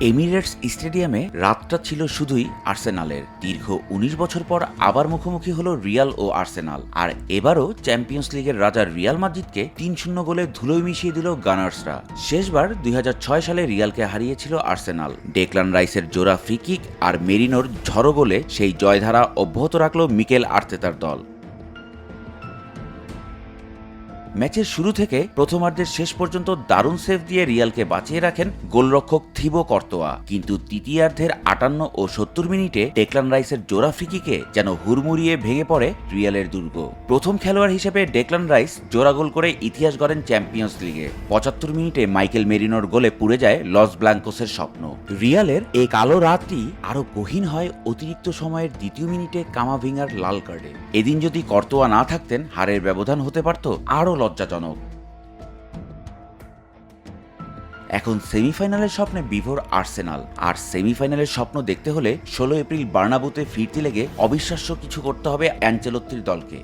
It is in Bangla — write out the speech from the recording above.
এমিরেটস স্টেডিয়ামে রাতটা ছিল শুধুই আর্সেনালের। দীর্ঘ উনিশ বছর পর আবার মুখোমুখি হলো রিয়াল ও আর্সেনাল। আর এবারও চ্যাম্পিয়ন্স লিগের রাজা রিয়াল মাদ্রিদকে তিন শূন্য গোলে ধুলোয় মিশিয়ে দিল গানার্সরা। শেষবার দুই হাজার ছয় সালে রিয়ালকে হারিয়েছিল আর্সেনাল। ডেকলান রাইসের জোড়া ফ্রিকিক আর মেরিনোর ঝড়ো গোলে সেই জয়ধারা অব্যাহত রাখল মিকেল আর্তেতার দল। ম্যাচের শুরু থেকে প্রথমার্ধের শেষ পর্যন্ত দারুণ সেভ দিয়ে রিয়ালকে বাঁচিয়ে রাখেন গোলরক্ষক থিবো কর্তোয়া। কিন্তু তৃতীয়ার্ধের আটান্ন ও সত্তর মিনিটে ডেকলান রাইসের জোড়া ফ্রিকিকে যেন হুড়মুড়িয়ে ভেঙে পড়ে রিয়ালের দুর্গ। প্রথম খেলোয়াড় হিসেবে ডেকলান রাইস জোড়া গোল করে ইতিহাস গড়েন চ্যাম্পিয়ন্স লিগে। পঁচাত্তর মিনিটে মাইকেল মেরিনোর গোলে পুড়ে যায় লস ব্লাঙ্কোসের স্বপ্ন। রিয়ালের এই কালো রাতটি আরও গহীন হয় অতিরিক্ত সময়ের দ্বিতীয় মিনিটে কামাভিঙ্গার লাল কার্ডে। এদিন যদি কর্তোয়া না থাকতেন, হারের ব্যবধান হতে পারত আরও লজ্জাজনক। এখন সেমিফাইনালের স্বপ্নে বিভোর আর্সেনাল, আর সেমিফাইনালের স্বপ্ন দেখতে হলে ষোলো এপ্রিল বার্নাবুতে ফিরতে লেগে অবিশ্বাস্য কিছু করতে হবে অ্যাঞ্চেলত্তির দলকে।